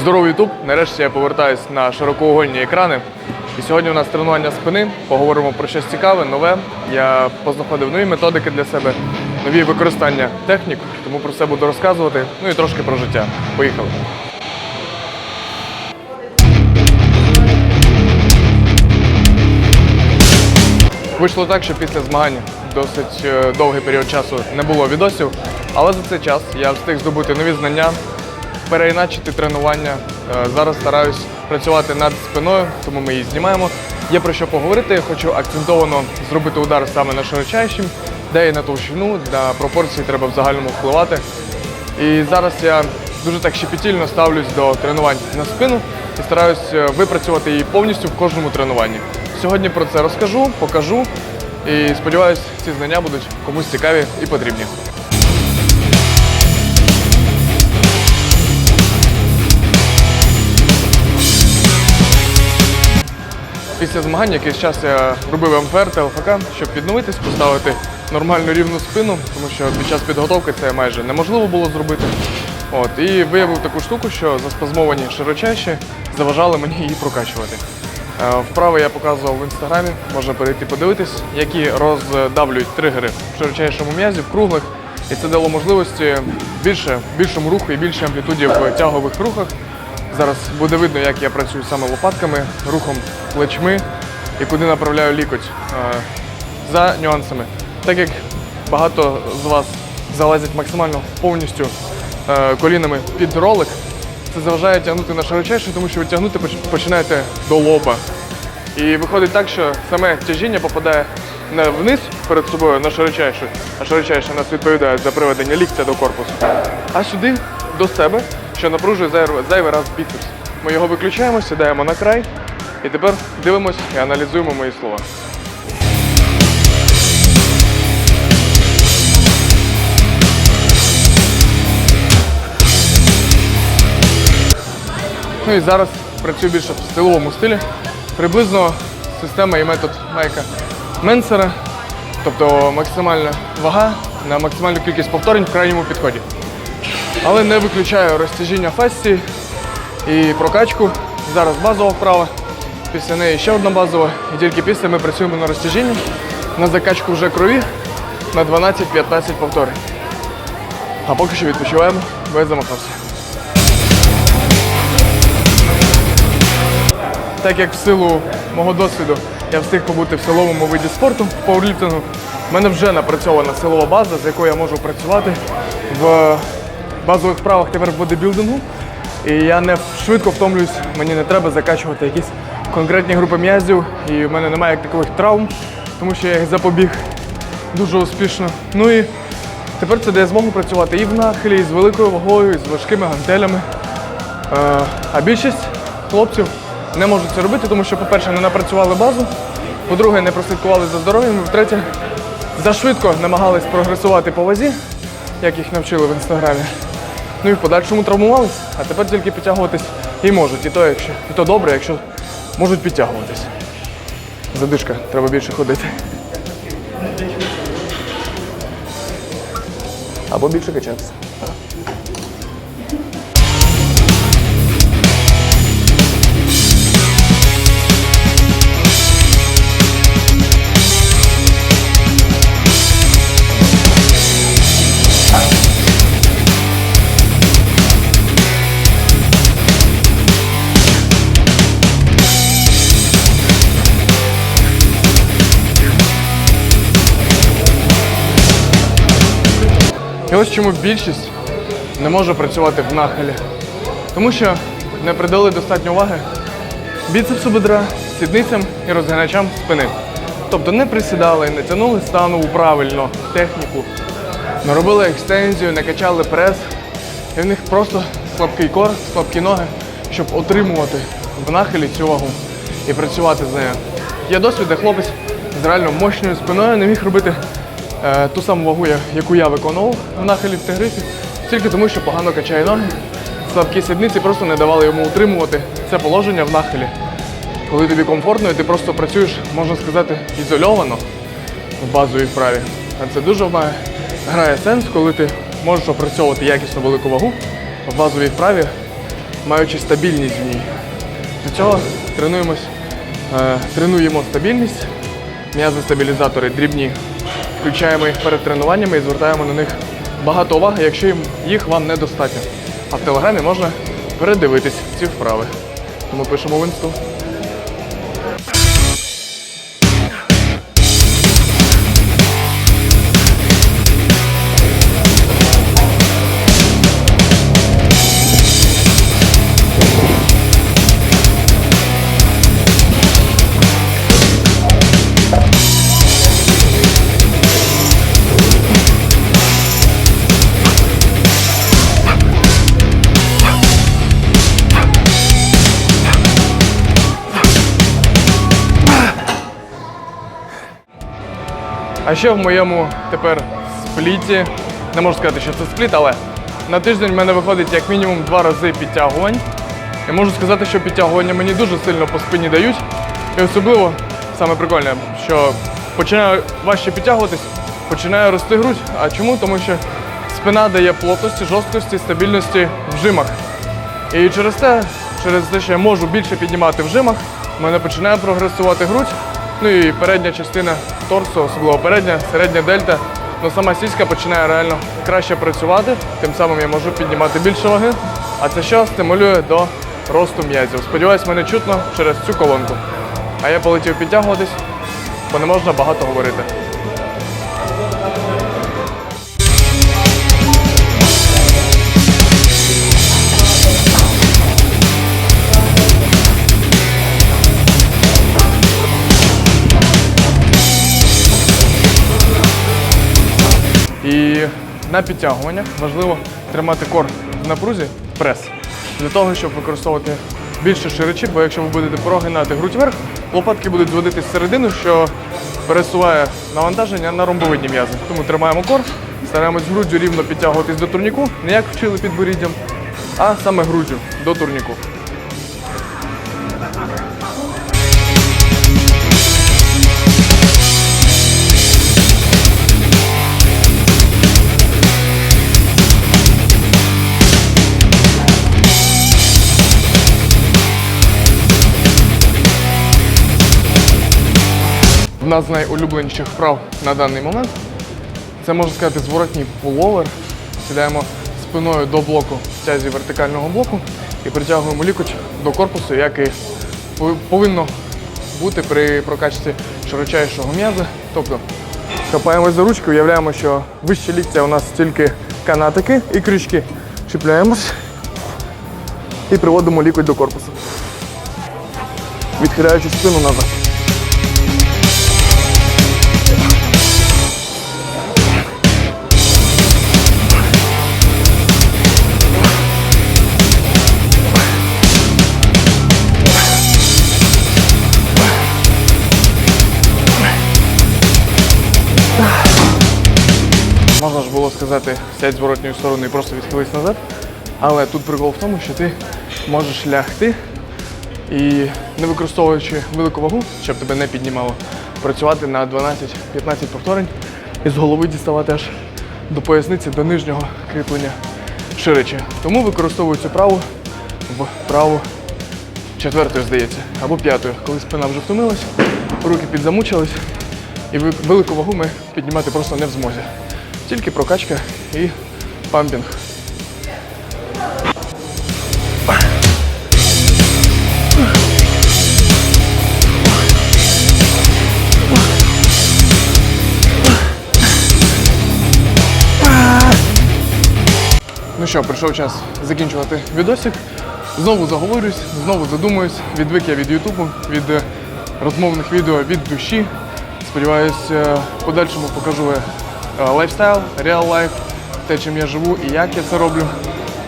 Здоровий Ютуб. Нарешті я повертаюсь на широкоугольні екрани. І сьогодні у нас тренування спини. Поговоримо про щось цікаве, нове. Я познаходив нові методики для себе, нові використання технік, тому про це буду розказувати. Ну і трошки про життя. Поїхали. Вийшло так, що після змагань досить е, довгий період часу не було відосів, але за цей час я встиг здобути нові знання, переіначити тренування. Е, Зараз стараюсь працювати над спиною, тому ми її знімаємо. Є про що поговорити. Я Хочу акцентовано зробити удар саме на широчайшим, де і на товщину, на пропорції треба в загальному впливати. І зараз я дуже так щепетільно ставлюсь до тренувань на спину і стараюсь е, випрацювати її повністю в кожному тренуванні. Сьогодні про це розкажу, покажу і сподіваюся, ці знання будуть комусь цікаві і потрібні. Після змагань якийсь час я робив МФР та ЛФК, щоб відновитись, поставити нормальну рівну спину, тому що під час підготовки це майже неможливо було зробити. От, і виявив таку штуку, що заспазмовані широчайші заважали мені її прокачувати. Е, Вправи я показував в інстаграмі, можна перейти подивитись, які роздавлюють тригери в широчайшому м'язі, в круглих. І це дало можливості більше, більшому руху і більшій амплітуді в тягових рухах. Зараз буде видно, як я працюю саме лопатками, рухом плечми і куди направляю лікоть е, за нюансами. Так як багато з вас залазять максимально повністю е, колінами під ролик, це заважає тягнути на широчайше, тому що ви тягнути починаєте до лоба. І виходить так, що саме тяжіння попадає не вниз перед собою на широчайше, а широчайше нас відповідає за приведення ліктя до корпусу, а сюди до себе, що напружує зайвий, раз біцепс. Ми його виключаємо, сідаємо на край і тепер дивимось і аналізуємо мої слова. Ну і зараз працюю більше в стиловому стилі. Приблизно система і метод Майка Менсера, тобто максимальна вага на максимальну кількість повторень в крайньому підході. Але не виключаю розтяжіння фасції і прокачку. Зараз базова вправа, після неї ще одна базова. І тільки після ми працюємо на розтяжінні, на закачку вже крові на 12-15 повторень. А поки що відпочиваємо, бо замахався. Так як в силу мого досвіду я встиг побути в силовому виді спорту в пауерліфтингу, в мене вже напрацьована силова база, з якою я можу працювати в базових вправах тепер в бодибілдингу. І я не швидко втомлююсь, мені не треба закачувати якісь конкретні групи м'язів, і в мене немає такових травм, тому що я їх запобіг дуже успішно. Ну і тепер це я змогу працювати і в нахилі, і з великою вагою, і з важкими гантелями. Е, А більшість хлопців не можуть це робити, тому що, по-перше, не напрацювали базу, по-друге, не прослідкували за здоров'ям, і втретє, зашвидко намагались прогресувати по вазі, як їх навчили в інстаграмі. Ну і в подальшому травмувались, а тепер тільки підтягуватись і можуть. І то, якщо, і то добре, якщо можуть підтягуватись. Задишка, треба більше ходити. Або більше качатися. Ось чому більшість не може працювати в нахилі. Тому що не придали достатньо уваги біцепсу бедра, сідницям і розгиначам спини. Тобто не присідали, не тягнули станову правильно, техніку, не робили екстензію, не качали прес. І в них просто слабкий кор, слабкі ноги, щоб отримувати в нахилі цю вагу і працювати з нею. Є досвід, де хлопець з реально мощною спиною не міг робити ту саму вагу, яку я виконував в нахилі в тигрисі, тільки тому, що погано качає ноги. Слабкі сідниці просто не давали йому утримувати це положення в нахилі. Коли тобі комфортно, і ти просто працюєш, можна сказати, ізольовано в базовій вправі. А це дуже має, грає сенс, коли ти можеш опрацьовувати якісно велику вагу в базовій вправі маючи стабільність в ній. Для цього тренуємось, е, тренуємо стабільність, м'язи стабілізатори дрібні. Включаємо їх перед тренуваннями і звертаємо на них багато уваги, якщо їх вам недостатньо. А в телеграмі можна передивитись ці вправи. Тому пишемо в інсту. А ще в моєму тепер спліті, не можу сказати, що це спліт, але на тиждень в мене виходить як мінімум два рази підтягувань. І можу сказати, що підтягування мені дуже сильно по спині дають. І особливо саме прикольне, що починаю важче підтягуватись, починає рости грудь. А чому? Тому що спина дає плотності, жорсткості, стабільності в жимах. І через те, через те, що я можу більше піднімати в жимах, в мене починає прогресувати грудь. Ну і передня частина торсу, особливо передня, середня дельта. Ну сама сіська починає реально краще працювати, тим самим я можу піднімати більше ваги. А це що стимулює до росту м'язів. Сподіваюсь, мене чутно через цю колонку. А я полетів підтягуватись, бо не можна багато говорити. І на підтягуваннях важливо тримати кор в напрузі, прес, для того, щоб використовувати більше ширичі, бо якщо ви будете прогинати грудь вверх, лопатки будуть зводитись всередину, що пересуває навантаження на ромбовидні м'язи. Тому тримаємо кор, стараємось груддю рівно підтягуватись до турніку, не як вчили під боріддям, а саме груддю до турніку. Одна з найулюбленіших вправ на даний момент. Це можна сказати зворотній пуловер. Сідаємо спиною до блоку в тязі вертикального блоку і притягуємо лікоть до корпусу, як і повинно бути при прокачці широчайшого м'яза. Тобто хапаємось за ручку, уявляємо, що вище ліктя у нас тільки канатики і крючки. Чіпляємось і приводимо лікоть до корпусу. Відхиляючи спину назад. Можна ж було сказати, сядь зворотньою стороною і просто відхились назад. Але тут прикол в тому, що ти можеш лягти і, не використовуючи велику вагу, щоб тебе не піднімало, працювати на 12-15 повторень і з голови діставати аж до поясниці, до нижнього кріплення ширичі. Тому використовую цю праву в праву четвертою, здається, або п'ятою, коли спина вже втомилась, руки підзамучились, і велику вагу ми піднімати просто не в змозі. Тільки прокачка і пампінг. Ну що, прийшов час закінчувати відосик. Знову заговорюсь, знову задумуюсь. Відвик я від Ютубу, від е, розмовних відео від душі. Сподіваюсь, е, подальшому покажу е, лайфстайл, реал лайф, те, чим я живу і як я це роблю,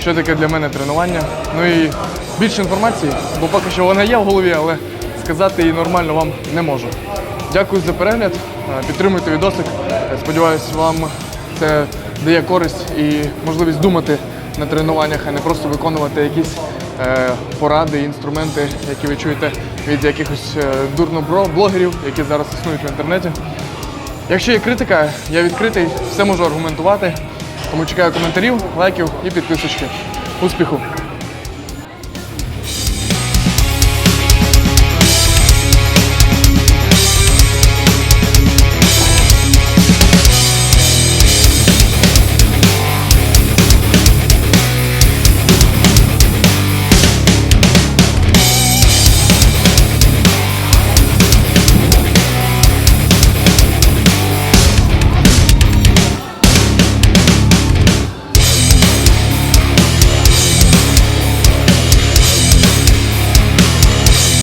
що таке для мене тренування. Ну і більше інформації, бо поки що вона є в голові, але сказати її нормально вам не можу. Дякую за перегляд. Е, Підтримуйте відосик. Е, Сподіваюсь, вам це дає користь і можливість думати на тренуваннях, а не просто виконувати якісь е, поради, інструменти, які ви чуєте від якихось е, дурно-блогерів, які зараз існують в інтернеті. Якщо є критика, я відкритий, все можу аргументувати. Тому чекаю коментарів, лайків і підписочки. Успіху!